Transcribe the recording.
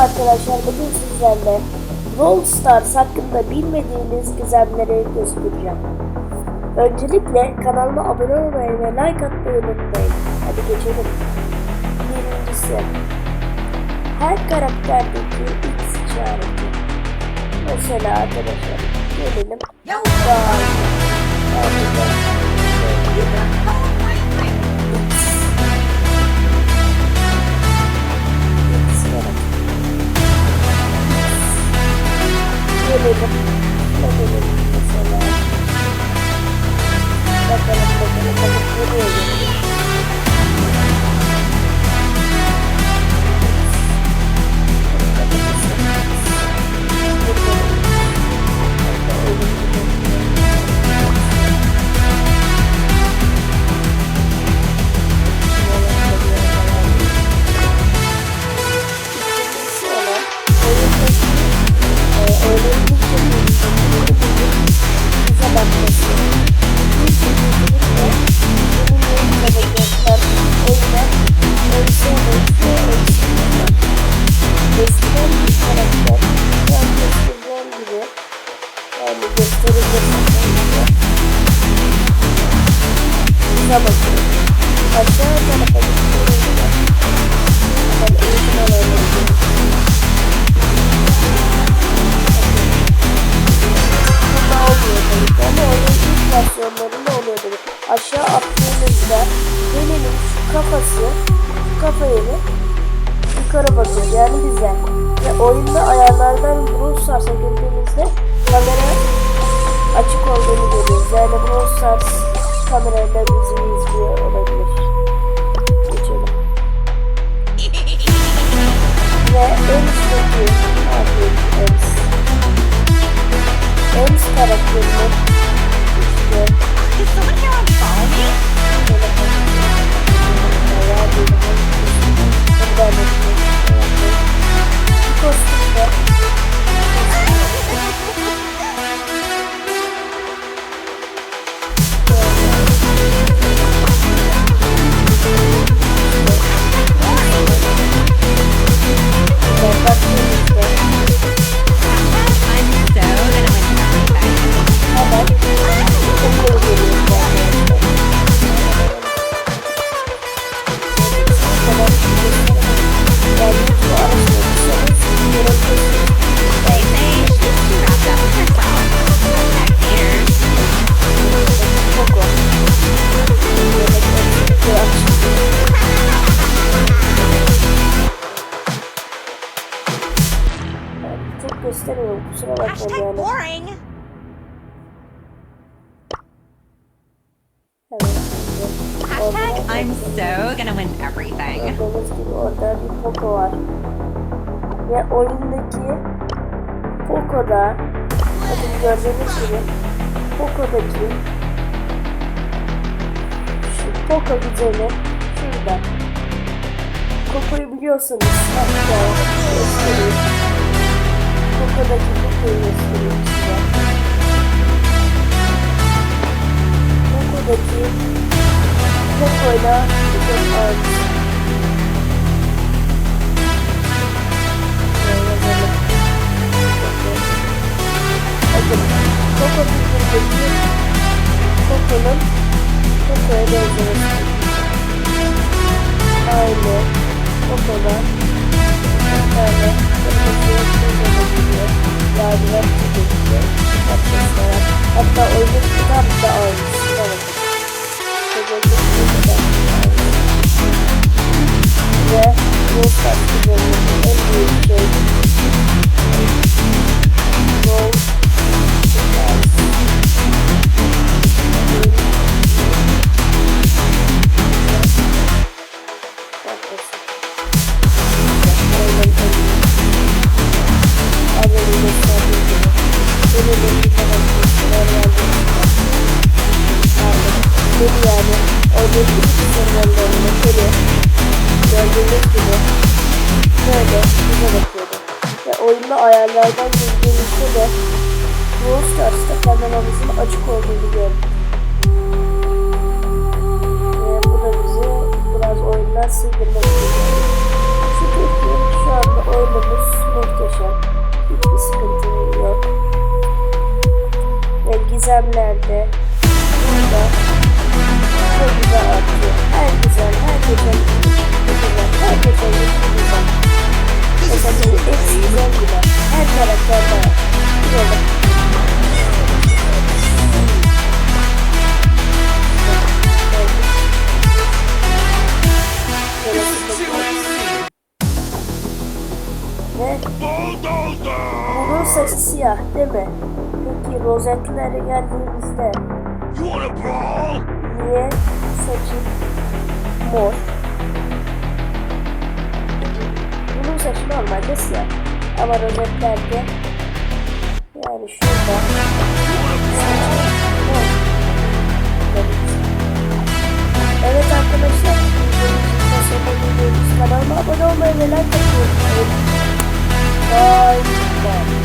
arkadaşlar bugün sizlerle Brawl Stars hakkında bilmediğiniz gizemleri göstereceğim. Öncelikle kanalıma abone olmayı ve like atmayı unutmayın. Hadi geçelim. Birincisi her karakterdeki X işareti. Mesela arkadaşlar gelelim. Daha Gelelim yani göstereceğim. Bize bakın. Aşağı tarafa gittiğinizde ben eğitim alanına Burada olmuyor oluyor. Aşağı attığınızda Deli'nin kafası, şu yukarı bakıyor yani bize. Ve oyunda ayarlardan Brawl Stars'a girdiğimizde kamera açık olduğunu görüyoruz. Yani Brawl Stars kamerayla bizi izliyor olabilir. Geçelim. Ve en üstteki yapıyor Ems? Ems karakterinin şöyle bayağı bir Buradan Yani çok gösteriyorum kusura bakmayın yani. boring. Hashtag I'm so gonna win everything. Gördüğünüz gibi orada bir Poco var. Ve oyundaki Poco'da bakın gördüğünüz gibi Poco'daki şu Poco güzeli şurada. Poco'yu biliyorsanız hatta göstereyim. Poco'daki Poco'yu göstereyim size. Poco'daki Poco'yla de aynısı. Bakın, Coco Picker'daki Coco'nun Coco'ya benzemesi. Aynı Coco'da lacivert çizgisi yapması var. Hatta oyundaki kitap da aynısı. Bakın. Coco'daki kitap da aynısı. Ve bu saç güzelliğinin en büyük şey Brawl değil yani. Oradaki bütün sınırlarını şöyle gördüğünüz gibi şöyle bize bakıyordu. Ve oyunda ayarlardan girdiğimizde de Brawl Stars'ta kameramızın açık olduğunu gördük. Ve bu da bizi biraz oyundan sıyrılmak istiyor. Çünkü şu anda oyunumuz muhteşem. Hiçbir sıkıntı yok. Ve gizemlerde burada çok güzel atıyor. Her güzel, her güzel, her var. Güzel saçı mor? Bunun saçı normalde siyah. Ama rozetlerde yani şurada